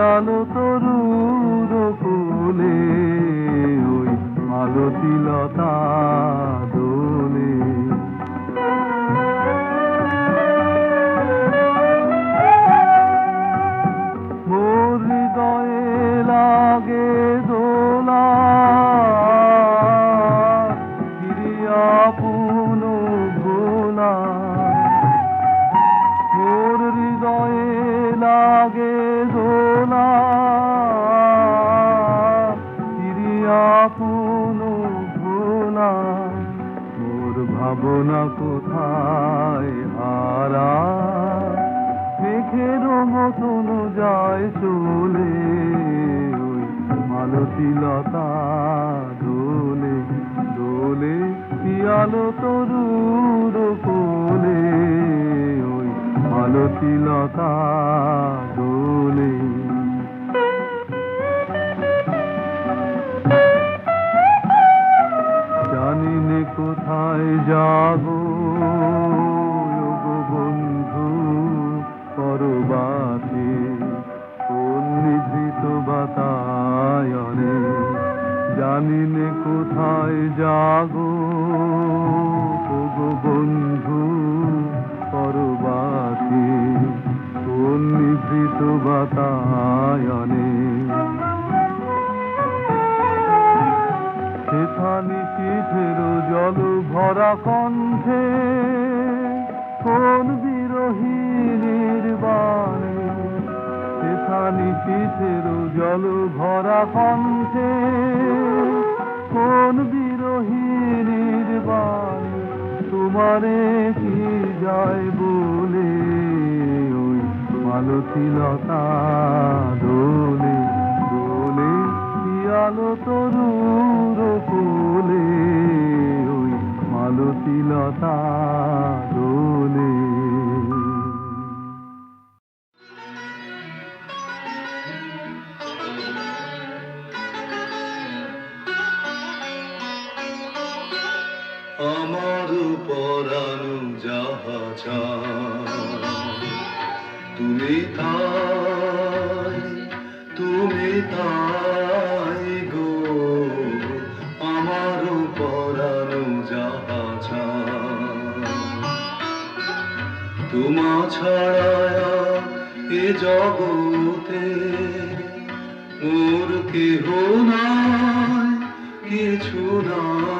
পিয়ালো তরুর ফুলে ওই আলতি লতা। যায় চলে, ওই মালতী লতা দোলে দোলে পিয়ালো তরুর কোলে, ওই মালতী লতা দোলে জানি কোথায় যাব কোথায় যাগো গো বন্ধু পরবাতে কোন বাতায়নে। সেখানি চিঠের জল ভরা কণ্ঠে, কোন বিরহীনের বাণী সেখানি চিঠের জল ভরা কণ্ঠে, কোন তোমারে কি যায় বলে? ওই মালতী লতা দোলে দোলে আলো তরুর কোলে? ওই মালতী লতা দোলে আমার পরানো যাহা তুমি তাই তুমি তাই গো। আমার পরানো যাহা। তোমা ছাড়া এ জগতে মোর কেহ নাই, কিছু নাই।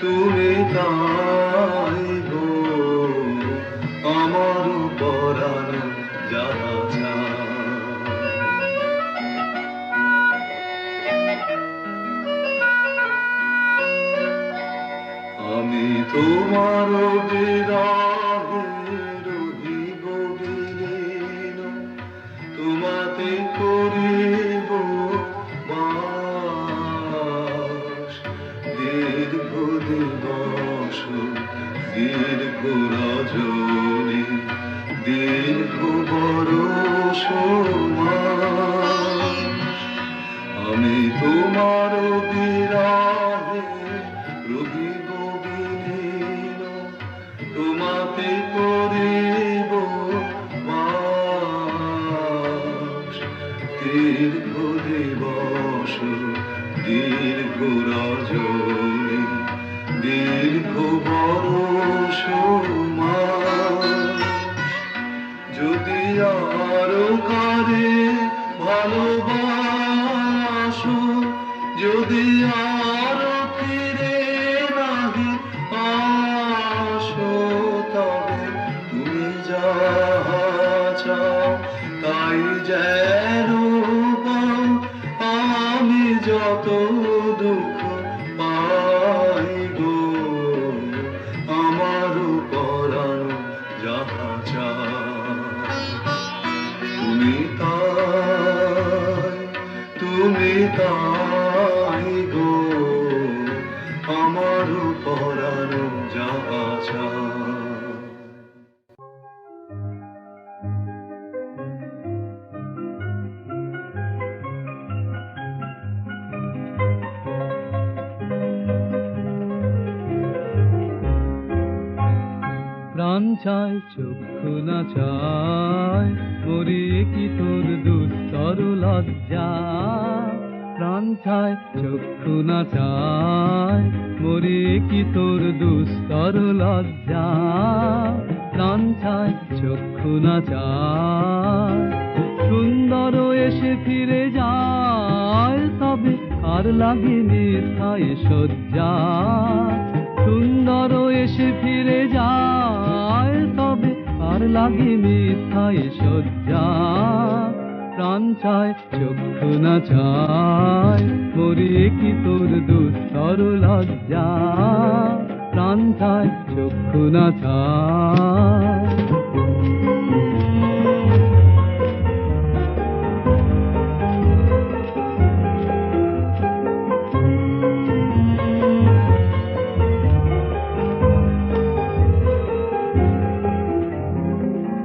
তুমি তাই গো আমার পরানো যাহা আমি তোমার তোর দুস্তর লজ্জা, প্রাণ চায়, চক্ষু না চায়। সুন্দর এসে ফিরে যায়, তবে আর লাগে মিথ্যায় সজ্জা সুন্দর এসে ফিরে যায়, তবে আর লাগে মিথ্যায় সজ্জা প্রাণ চায়, চক্ষু না চায় মরে কি তোর দুস্তর লজ্জা? চায় চক্ষু না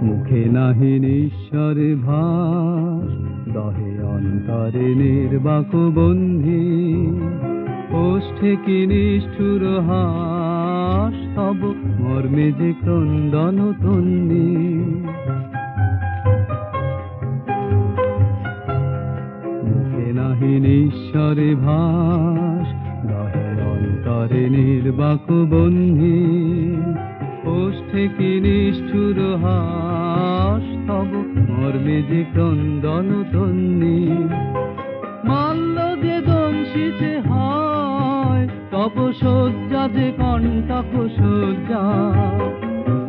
মুখে নাহি নিঃস্বরে ভাস দহে অন্তরে নির্বাক বন্ধি ওষ্ঠে কি নিষ্ঠুর হাস তব মর্মে যে ক্রন্দন তন্নি। মুখে নাহি নিঃস্বরে ভাস দহে অন্তরে নির্বাক বন্ধি ওষ্ঠে কি নিষ্ঠুর হাস, তব মর্মে যে ক্রন্দন তন্নি। মাল্য যে দংশিতে হয় তব শয্যা যে কণ্টক শয্যা।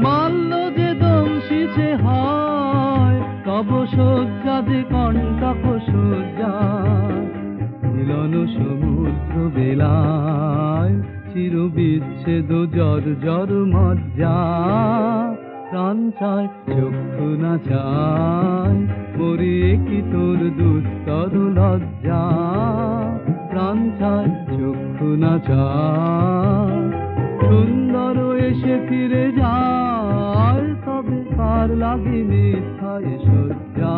মাল্য যে দংশিতে হয়, তব শয্যা যে কণ্টক শয্যা। মিলন সমুদ্র বেলায় চির বিচ্ছেদ জর জর মজ্জা। প্রাণ চায়, চক্ষু না চায়, মরে কি তোর দুস্তর লজ্জা। চায় চক্ষু না চায়। সুন্দর এসে ফিরে যায়, তবে পার লাগে মিথ্যায় সজ্জা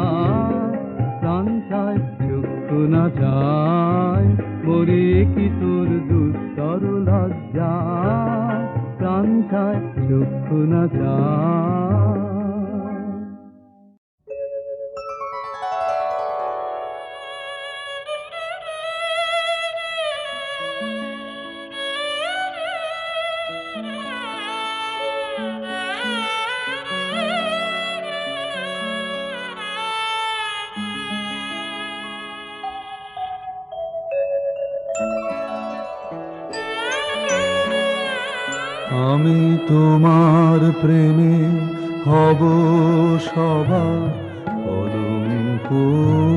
চায়, চক্ষু না চায়, মরে কি তোর দুস্তর লজ্জা? চায়, চক্ষু না চায়। তোমার প্রেমে হব সভা কলঙ্ক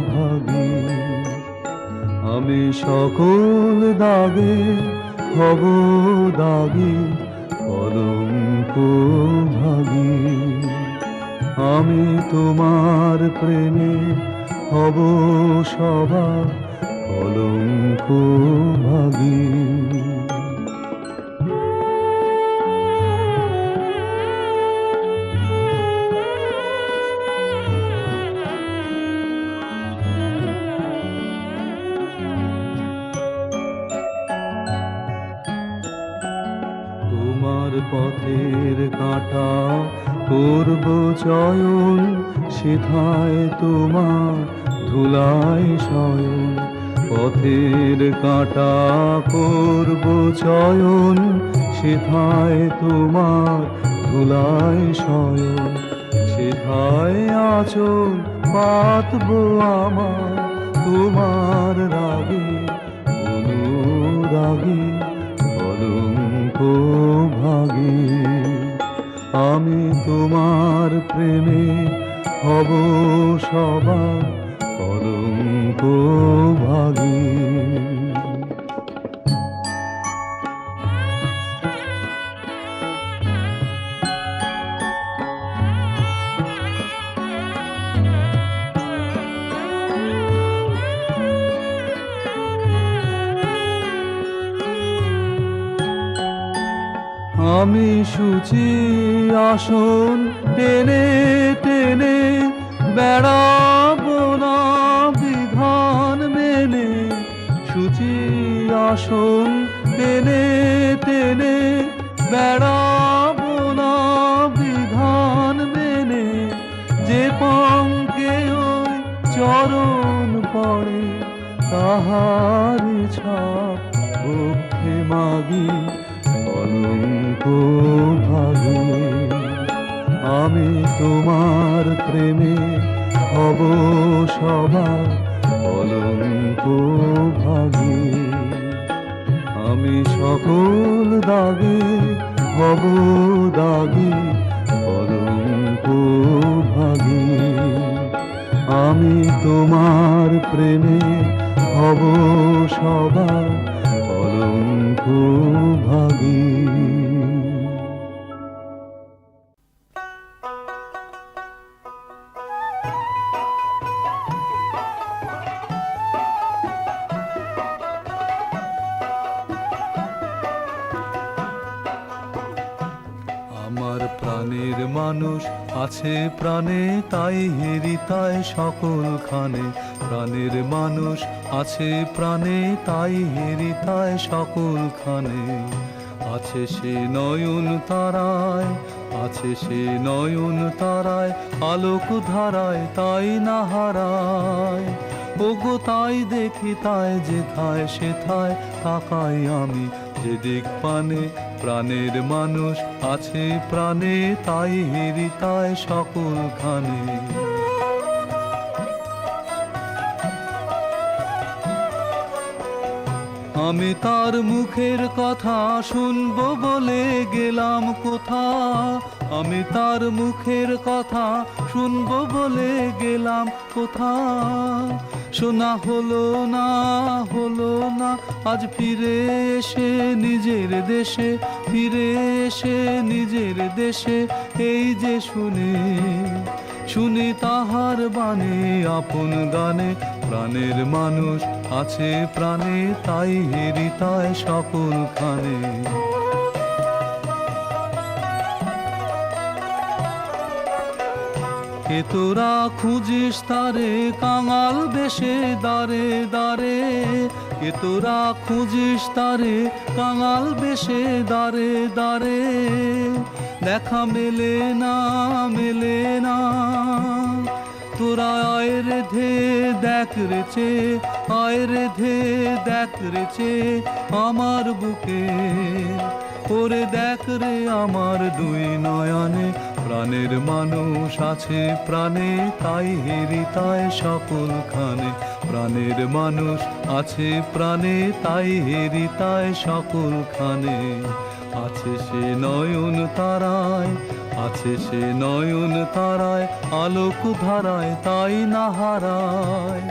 ভাগে। আমি সকল দাগে হব দাগে কলঙ্ক ভাগে। আমি তোমার প্রেমে হব সভা কলঙ্ক ভাগে। চয়ন সেথায় তোমার ধুলায় শয়ন। পথের কাঁটা করব চয়ন, সেথায় তোমার ধুলায় শয়ন। সেথায় আচল পাতবো আমার তোমার রাগে, অনুরাগে কলঙ্ক ভাগে আমি তোমার প্রেমে হব সবার কলঙ্ক ভাগে। আমি সুচি আসন টেনে টেনে, বেড়াবো না বিধান মেনে। সুচি আসন টেনে টেনে, বেড়াবো না বিধান মেনে। যে পঙ্কে ওই চরণ পড়ে, তাহারি ছাপ বক্ষে মাগি। ভাগে আমি তোমার প্রেমে হব সবার কলঙ্ক ভাগে আমি সকল দাগে হব দাগে কলঙ্ক ভাগে আমি তোমার প্রেমে হব সবার কলঙ্ক ভাগী আছে প্রাণে, তাই হেরিতায় সকল খানে। প্রাণের মানুষ আছে প্রাণে, তাই হেরিতায় সকল খানে। আছে সে নয়ন তারায়, আছে সে নয়ন তারায়, আলোক ধারায় তাই না হারায়। ওগো তাই দেখি তাই, যেথায় সেথায় তাকাই আমি যেদিক পানে প্রাণের মানুষ আছে প্রাণে, তাই হেরিতায় সকল খানে আমি তার মুখের কথা শুনব বলে গেলাম কোথা? আমি তার মুখের কথা শুনব বলে গেলাম কোথা? শোনা হলো না হলো না। আজ ফিরে এসে নিজের দেশে, ফিরে এসে নিজের দেশে। এই যে শুনে, শুনি তাহার বাণী, আপন গানে। প্রাণের মানুষ আছে প্রাণে, তাই হেরিতায় সকল খানে। কে তোরা খুঁজিস তারে কাঙাল বেশে দারে দারে কে তোরা খুঁজিস তারে কাঙাল বেশে দারে দারে দেখা মেলে না মেলে না। তোরা আয় রে ধে, দেখ রেছে আয় রে ধে, দেখ রেছে আমার বুকে। ওরে দেখ রে আমার দুই নয়নে। প্রাণের মানুষ আছে প্রাণে, তাই হেরিতায় সকল খানে। প্রাণের মানুষ আছে প্রাণে, তাই হেরিতায় সকল খানে। আছে সে নয়ন তারায়, আছে সে নয়ন তারায়, আলোক ধারায় তাই না হারায়।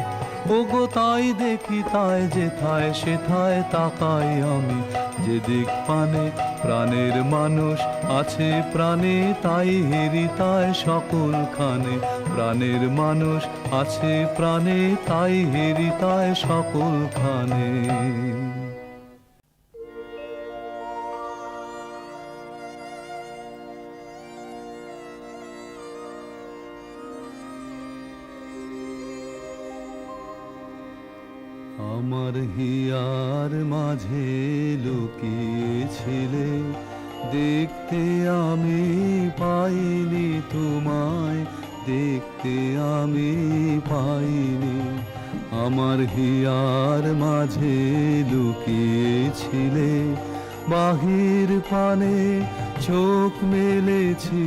ওগো তাই দেখি তাই, যেথায় সেথায় তাকাই আমি। যেদিক পানে প্রাণের মানুষ আছে প্রাণে, তাই হেরিতায় সকল খানে। প্রাণের মানুষ আছে প্রাণে, তাই হেরিতায় সকল খানে। আমার হিয়ার মাঝে লুকিয়েছিলে দেখতে আমি পাইনি তোমায়, দেখতে আমি পাইনি। আমার হিয়ার মাঝে লুকিয়েছিলে, বাহির পানে চোখ মেলেছি,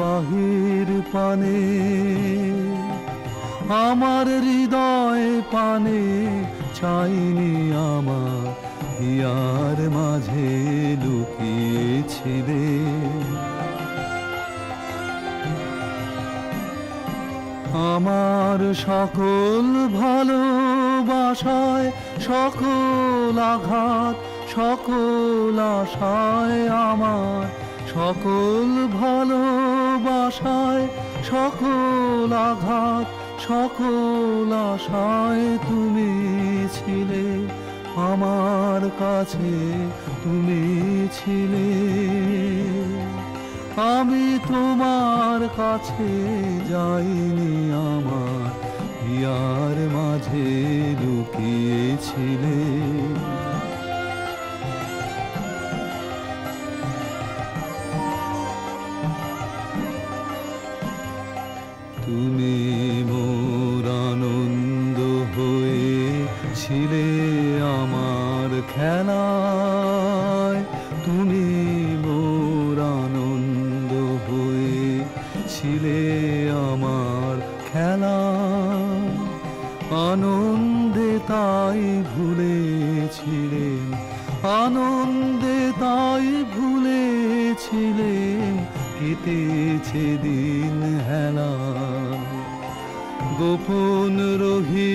বাহির পানে। আমার হৃদয় পানে, চাইনি আমার হিয়ার মাঝে লুকিয়েছিলে আমার সকল ভালোবাসায়, সকল আঘাত, সকল আশায় আমার, সকল ভালোবাসায়, সকল আঘাত, সকল আশায় তুমি ছিলে। আমার কাছে তুমি ছিলে। আমি তোমার কাছে যাইনি আমার ইয়ার মাঝে লুকিয়েছিলে। কেটেছে দিন হেলা। গোপন রহি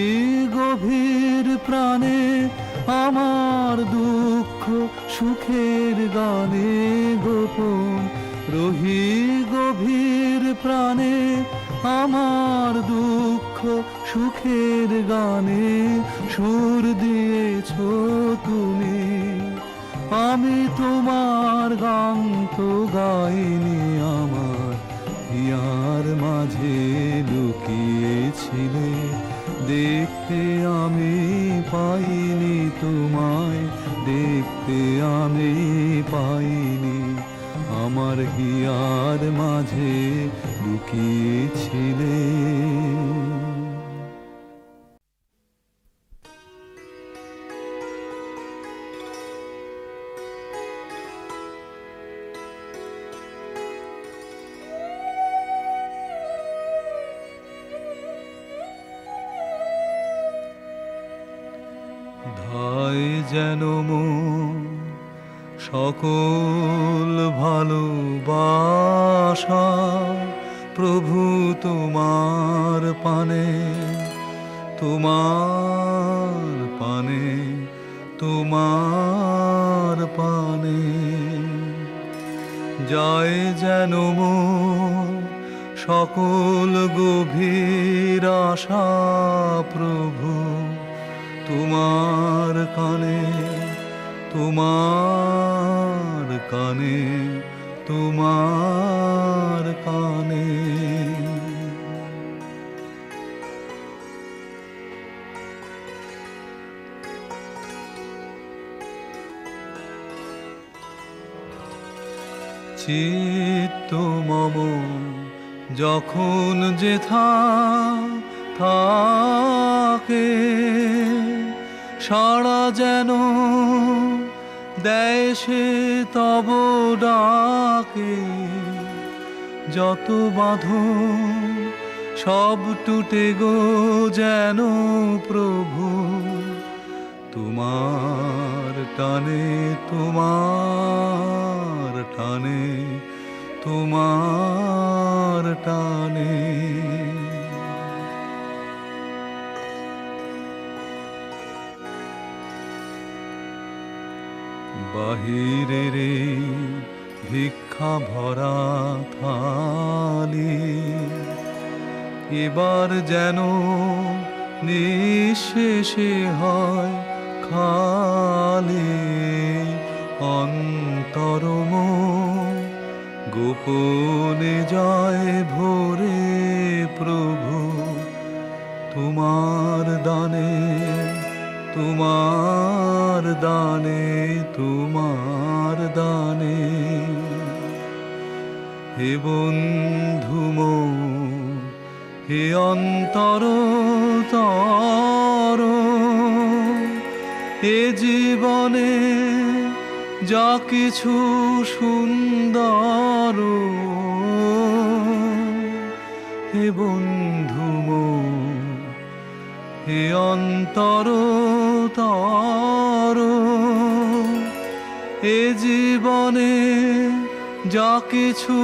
গভীর প্রাণে আমার দুঃখ সুখের গানে গোপন রহি গভীর প্রাণে আমার দুঃখ সুখের গানে সুর দিয়েছ তুমি। আমি তোমার গান তো গাইনি প্রভু তোমার পানে তোমার পানে তোমার পানে। যায় যেন সকল গভীর আশা প্রভু তোমার কানে তোমার কানে। তোমার কানে। চিত্ত মম যখন যেথা থাকে সারা যেন দেয় সে তব ডাকে। যত বাঁধন সব টুটে গো যেন প্রভু। তোমার টানে তোমার টানে তোমার টানে। বাহিরের রে, ভিক্ষা ভরা থালি। এবার যেন নিঃশেষে হয় খালি। অন্তরম গোপনে যায় ভোরে প্রভু, তোমার দানে, তোমার দানে, তোমার দানে। হে বন্ধুম হে অন্তর তর। এ জীবনে যা কিছু সুন্দর। হে বন্ধু হে অন্তর তর। এ জীবনে যা কিছু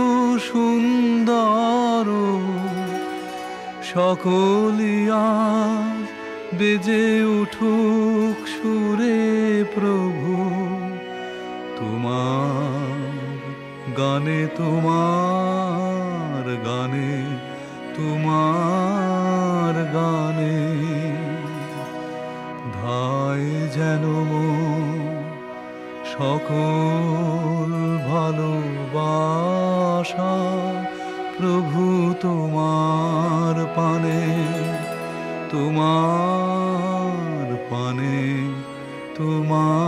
সুন্দর সকলিয়া বেজে উঠুক সুরে প্রভু। তোমার গানে তোমার গানে তোমার গানে যেন সকল ভালোবাসা প্রভু তোমার পানে তোমার পানে তোমার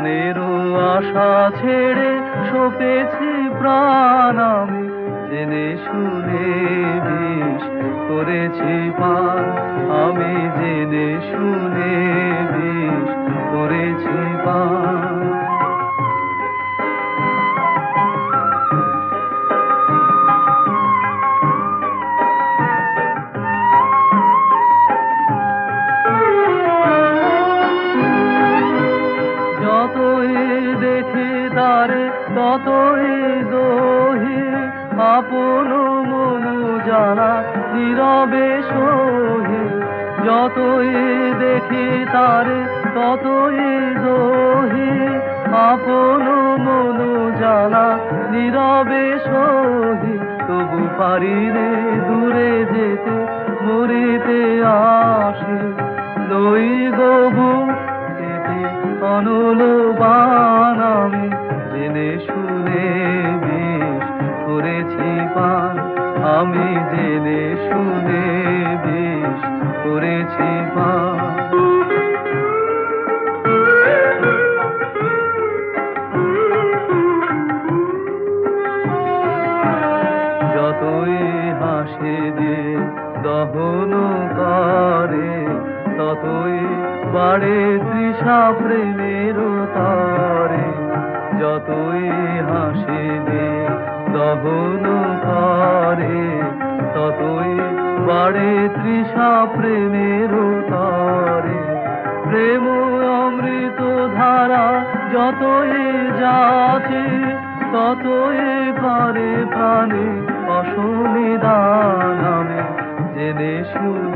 প্রাণেরও আশা ছেড়ে সপেছি প্রাণ আমি। জেনে শুনে বিষ করেছি পান, আমি জেনে শুনে বিষ করেছি পান। তারে ততই দোহি আপন মনু জানা, নীরবে সহি, তবু পারি রে দূরে যেতে, মরিতে আসে। লই গবু, এতে অনল জেনে শুনে বেশ করেছি পান। আমি জেনে শুনে বিষ করেছি পান। বাড়ে তৃষা প্রেমের তরে, যতই হাসি দিয়ে দহন করে, ততই বাড়ে তৃষা প্রেমের তরে। প্রেম অমৃত ধারা যতই যাচ্ছে, ততই করে প্রাণে অসনিদান আমি জেনে শুনে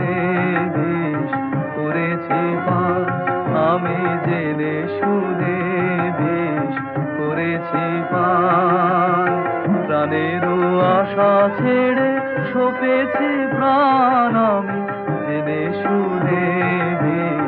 আমি জেনে শুনে বেশ করেছি পান প্রাণেরও আশা ছেড়ে সপেছি প্রাণ আমি। জেনে শুনে বিষ